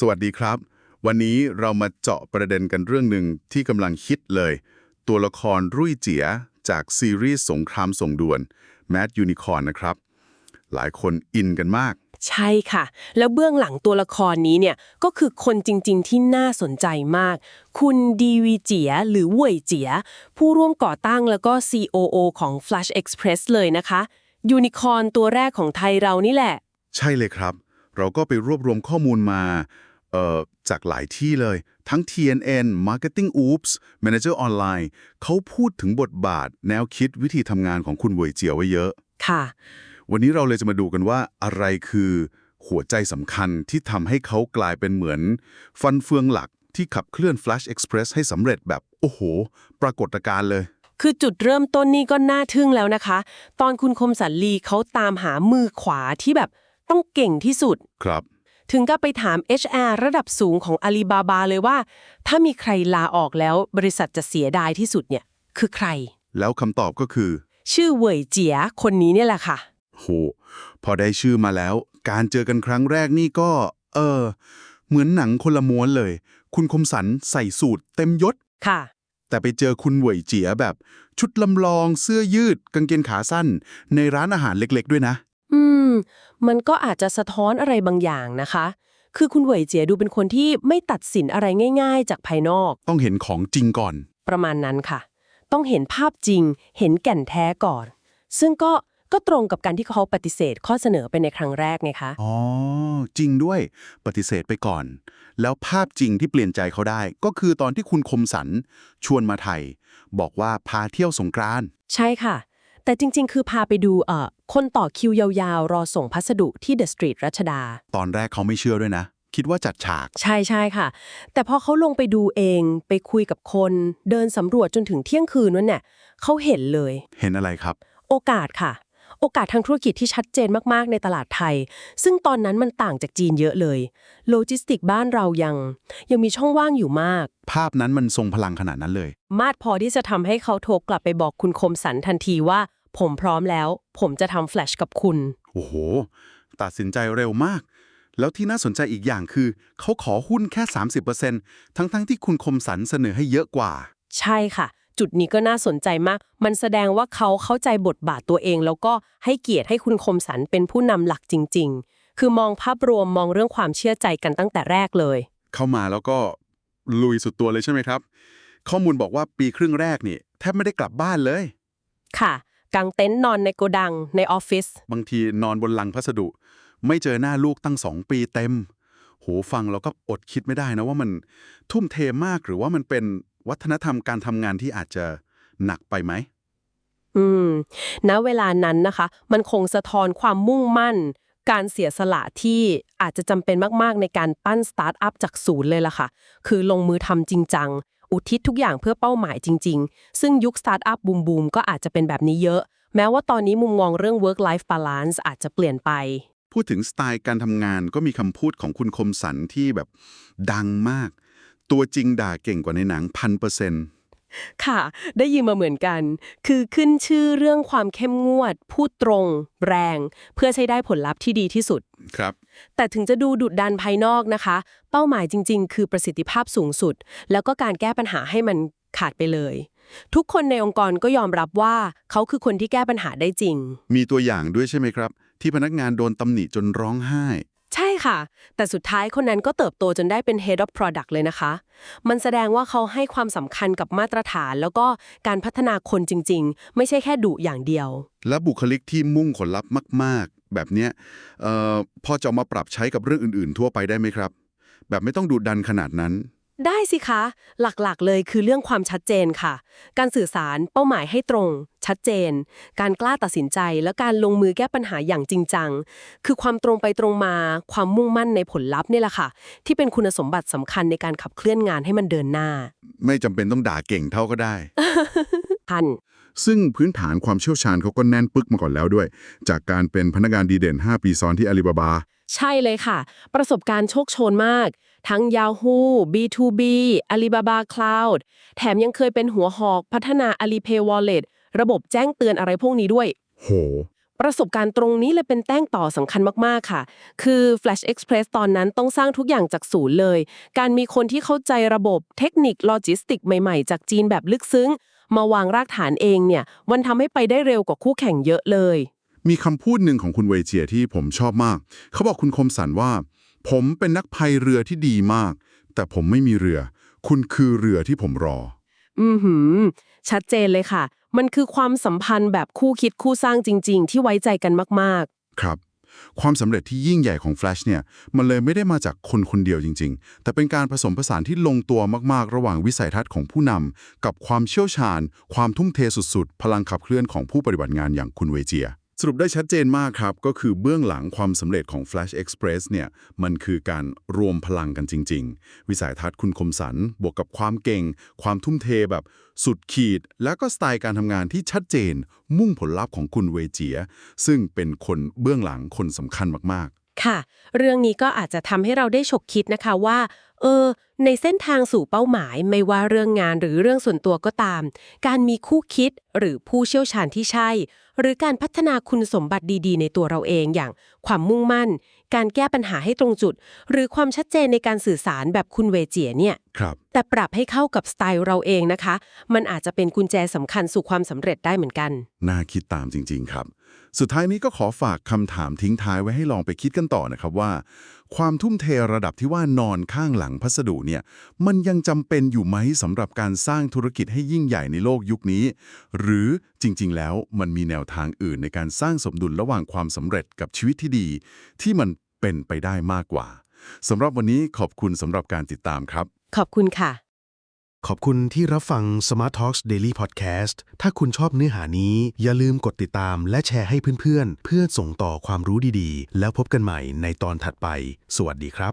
สวัสดีครับ วันนี้เรามาเจาะประเด็นกันเรื่องหนึ่งที่กำลังฮิตเลย ตัวละครรุ่ยเจียจากซีรีส์สงครามส่งด่วน Mad Unicorn นะครับ หลายคนอินกันมาก ใช่ค่ะ แล้วเบื้องหลังตัวละครนี้เนี่ยก็คือคนจริงๆที่น่าสนใจมาก คุณดีวีเจียหรือเว่ยเจีย ผู้ร่วมก่อตั้งแล้วก็ COO ของ Flash Express เลยนะคะยูนิคอร์นตัวแรกของไทยเรานี่แหละ ใช่เลยครับ เราก็ไปรวบรวมข้อมูลมาเอ่อจากหลายที่เลย ทั้ง TNN Marketing Oops Manager Online เขาพูดถึงบทบาท แนวคิดวิธีทำงานของคุณเวยเจียวไว้เยอะ ค่ะ วันนี้เราเลยจะมาดูกันว่าอะไรคือหัวใจสำคัญที่ทำให้เขากลายเป็นเหมือน ฟันเฟืองหลักที่ขับเคลื่อน Flash Express ให้สำเร็จแบบ โอ้โห ปรากฏการณ์เลย คือจุดเริ่มต้นนี่ก็น่าทึ่งแล้วนะคะ ตอนคุณคมสันลีเขาตามหามือขวาที่แบบ ต้องเก่งที่สุด ครับ ถึงกับไปถาม HR ระดับสูงของอาลีบาบาเลยว่า ถ้ามีใครลาออกแล้วบริษัทจะเสียดายที่สุดเนี่ย คือใคร แล้วคำตอบก็คือ ชื่อเหวยเจียคนนี้เนี่ยแหละค่ะ โห พอได้ชื่อมาแล้ว การเจอกันครั้งแรกนี่ก็ เออ เหมือนหนังคนละม้วนเลย คุณคมสันใส่สูตรเต็มยศ ค่ะ แต่ไปเจอคุณเหวยเจียแบบ ชุดลำลองเสื้อยืดกางเกงขาสั้น ในร้านอาหารเล็กๆ ด้วยนะอื ม มันก็อาจจะสะท้อนอะไรบางอย่างนะคะ คือคุณเหวยเจียดูเป็นคนที่ไม่ตัดสินอะไรง่าย ๆ จากภายนอก ต้องเห็นของจริงก่อน ประมาณนั้นค่ะ ต้องเห็นภาพจริง เห็นแก่นแท้ก่อน ซึ่งก็ก็ตรงกับการที่เขาปฏิเสธข้อเสนอไปในครั้งแรกไงคะ อ๋อ จริงด้วยปฏิเสธไปก่อน แล้วภาพจริงที่เปลี่ยนใจเขาได้ ก็คือตอนที่คุณคมสันชวนมาไทย บอกว่าพาเที่ยวสงกรานต์ใช่ค่ะ แต่จริง ๆ คือพาไปดูเอ่อ คนต่อคิวยาวๆ รอส่งพัสดุที่เดอะสตรีทรัชดา ตอนแรกเขาไม่เชื่อด้วยนะ คิดว่าจัดฉาก ใช่ใช่ค่ะ แต่พอเขาลงไปดูเองไปคุยกับคนเดินสำรวจจนถึงเที่ยงคืนนั่นเนี่ยเขาเห็นเลย เห็นอะไรครับ โอกาสค่ะ โอกาสทางธุรกิจที่ชัดเจนมากๆในตลาดไทย ซึ่งตอนนั้นมันต่างจากจีนเยอะเลย โลจิสติกบ้านเรายัง ยังมีช่องว่างอยู่มาก ภาพนั้นมันทรงพลังขนาดนั้นเลย มากพอที่จะทำให้เขาโทรกลับไปบอกคุณคมสันทันทีว่า ผมพร้อมแล้ว ผมจะทำแฟลชกับคุณ โอ้โห ตัดสินใจเร็วมาก แล้วที่น่าสนใจอีกอย่างคือ เขาขอหุ้นแค่ 30%ทั้งๆที่คุณคมสันเสนอให้เยอะกว่า ใช่ค่ะ จุดนี้ก็น่าสนใจมาก มันแสดงว่าเขาเข้าใจบทบาทตัวเอง แล้วก็ให้เกียรติให้คุณคมสันเป็นผู้นำหลักจริง ๆ คือมองภาพรวมมองเรื่องความเชื่อใจกันตั้งแต่แรกเลย เข้ามาแล้วก็ลุยสุดตัวเลยใช่ไหมครับ ข้อมูลบอกว่าปีครึ่งแรกนี่แทบไม่ได้กลับบ้านเลย ค่ะ กางเต็นท์นอนในโกดังในออฟฟิศบางทีนอนบนลังพัสดุ ไม่เจอหน้าลูกตั้งสองปีเต็ม โหฟังแล้วก็อดคิดไม่ได้นะว่ามันทุ่มเทมากหรือว่ามันเป็นวัฒนธรรมการทำงานที่อาจจะหนักไปไหม อืม ณ เวลานั้นนะคะ มันคงสะท้อนความมุ่งมั่น การเสียสละที่อาจจะจำเป็นมาก ๆ ในการปั้นสตาร์ทอัพจากศูนย์เลยล่ะค่ะ คือลงมือทำจริงจัง อุทิศทุกอย่างเพื่อเป้าหมายจริง ๆ ซึ่งยุคสตาร์ทอัพบูมบูมก็อาจจะเป็นแบบนี้เยอะ แม้ว่าตอนนี้มุมมองเรื่อง work life balance อาจจะเปลี่ยนไป พูดถึงสไตล์การทำงานก็มีคำพูดของคุณคมสันที่แบบดังมาก ตัวจริงด่าเก่งกว่าในหนังพันเปอร์เซ็นต์ ค่ะ ได้ยินมาเหมือนกัน คือขึ้นชื่อเรื่องความเข้มงวด พูดตรง แรง เพื่อใช้ได้ผลลัพธ์ที่ดีที่สุด ครับ แต่ถึงจะดูดุดดันภายนอกนะคะ เป้าหมายจริง ๆ คือประสิทธิภาพสูงสุด แล้วก็การแก้ปัญหาให้มันขาดไปเลย ทุกคนในองค์กรก็ยอมรับว่าเขาคือคนที่แก้ปัญหาได้จริง มีตัวอย่างด้วยใช่ไหมครับ ที่พนักงานโดนตำหนิจนร้องไห้ ใช่ค่ะ แต่สุดท้ายคนนั้นก็เติบโตจนได้เป็น Head of Product เลยนะคะ มันแสดงว่าเขาให้ความสำคัญกับมาตรฐาน แล้วก็การพัฒนาคนจริง ๆ ไม่ใช่แค่ดุอย่างเดียว และบุคลิกที่มุ่งผลลัพธ์มาก ๆ แบบเนี้ยเอ่อพอจะมาปรับใช้กับเรื่องอื่น ๆ ทั่วไปได้ไหมครับ แบบไม่ต้องดูดันขนาดนั้น ได้สิคะ หลักๆ เลยคือเรื่องความชัดเจนค่ะ การสื่อสารเป้าหมายให้ตรง ชัดเจน การกล้าตัดสินใจและการลงมือแก้ปัญหาอย่างจริงจัง คือความตรงไปตรงมา ความมุ่งมั่นในผลลัพธ์นี่แหละค่ะ ที่เป็นคุณสมบัติสำคัญในการขับเคลื่อนงานให้มันเดินหน้า ไม่จำเป็นต้องด่าเก่งเท่าก็ได้พัน ซึ่งพื้นฐานความเชี่ยวชาญเขาก็แน่นปึกมาก่อนแล้วด้วย จากการเป็นพนักงานดีเด่น 5 ปีซ้อนที่อาลีบาบา ใช่เลยค่ะ ประสบการณ์โชคโชนมาก ทั้ง Yahoo B2B Alibaba Cloud แถมยังเคยเป็นหัวหอกพัฒนา Alipay Wallet ระบบแจ้งเตือนอะไรพวกนี้ด้วย โห ประสบการณ์ตรงนี้เลยเป็นแต้งต่อสำคัญมาก ๆ ค่ะ คือ Flash Express ตอนนั้นต้องสร้างทุกอย่างจากศูนย์เลย การมีคนที่เข้าใจระบบเทคนิคโลจิสติกใหม่ ๆ จากจีนแบบลึกซึ้ง มาวางรากฐานเองเนี่ย มันทำให้ไปได้เร็วกว่าคู่แข่งเยอะเลย มีคำพูดหนึ่งของคุณเวเจียที่ผมชอบมาก เขาบอกคุณคมสันว่า ผมเป็นนักพายเรือที่ดีมาก แต่ผมไม่มีเรือ คุณคือเรือที่ผมรอ อือหือ ชัดเจนเลยค่ะ มันคือความสัมพันธ์แบบคู่คิดคู่สร้างจริง ๆ ที่ไว้ใจกันมากครับ ความสำเร็จที่ยิ่งใหญ่ของ Flash เนี่ย มันเลยไม่ได้มาจากคนคนเดียวจริง ๆ แต่เป็นการผสมผสานที่ลงตัวมากๆ ระหว่างวิสัยทัศน์ของผู้นำกับความเชี่ยวชาญ ความทุ่มเทสุดๆ พลังขับเคลื่อนของผู้ปฏิบัติงานอย่างคุณเวเจีย สรุปได้ชัดเจนมากครับ ก็คือเบื้องหลังความสำเร็จของ Flash Express เนี่ยมันคือการรวมพลังกันจริง ๆ วิสัยทัศน์คุณคมสัน บวกกับความเก่ง ความทุ่มเทแบบสุดขีด แล้วก็สไตล์การทำงานที่ชัดเจน มุ่งผลลัพธ์ของคุณเวเจีย ซึ่งเป็นคนเบื้องหลังคนสำคัญมากๆ ค่ะ เรื่องนี้ก็อาจจะทำให้เราได้ฉกคิดนะคะว่า เออ ในเส้นทางสู่เป้าหมายไม่ว่าเรื่องงานหรือเรื่องส่วนตัวก็ตาม การมีคู่คิดหรือผู้เชี่ยวชาญที่ใช่ หรือการพัฒนาคุณสมบัติดีๆ ในตัวเราเองอย่างความมุ่งมั่น การแก้ปัญหาให้ตรงจุด หรือความชัดเจนในการสื่อสารแบบคุณเวเจียเนี่ยครับแต่ปรับให้เข้ากับสไตล์เราเองนะคะ มันอาจจะเป็นกุญแจสำคัญสู่ความสำเร็จได้เหมือนกัน น่าคิดตามจริง ๆ ครับ สุดท้ายนี้ก็ขอฝากคำถามทิ้งท้ายไว้ให้ลองไปคิดกันต่อนะครับว่า ความทุ่มเทระดับที่ว่านอนข้างหลังพัสดุเนี่ยมันยังจำเป็นอยู่ไหมสำหรับการสร้างธุรกิจให้ยิ่งใหญ่ในโลกยุคนี้ หรือจริง ๆ แล้วมันมีแนวทางอื่นในการสร้างสมดุลระหว่างความสำเร็จกับชีวิตที่ดี ที่มันเป็นไปได้มากกว่าสำหรับวันนี้ขอบคุณสำหรับการติดตามครับ ขอบคุณค่ะ ขอบคุณที่รับฟัง Smart Talks Daily Podcast ถ้าคุณชอบเนื้อหานี้ อย่าลืมกดติดตามและแชร์ให้เพื่อนๆ เพื่อส่งต่อความรู้ดีๆ แล้วพบกันใหม่ในตอนถัดไป สวัสดีครับ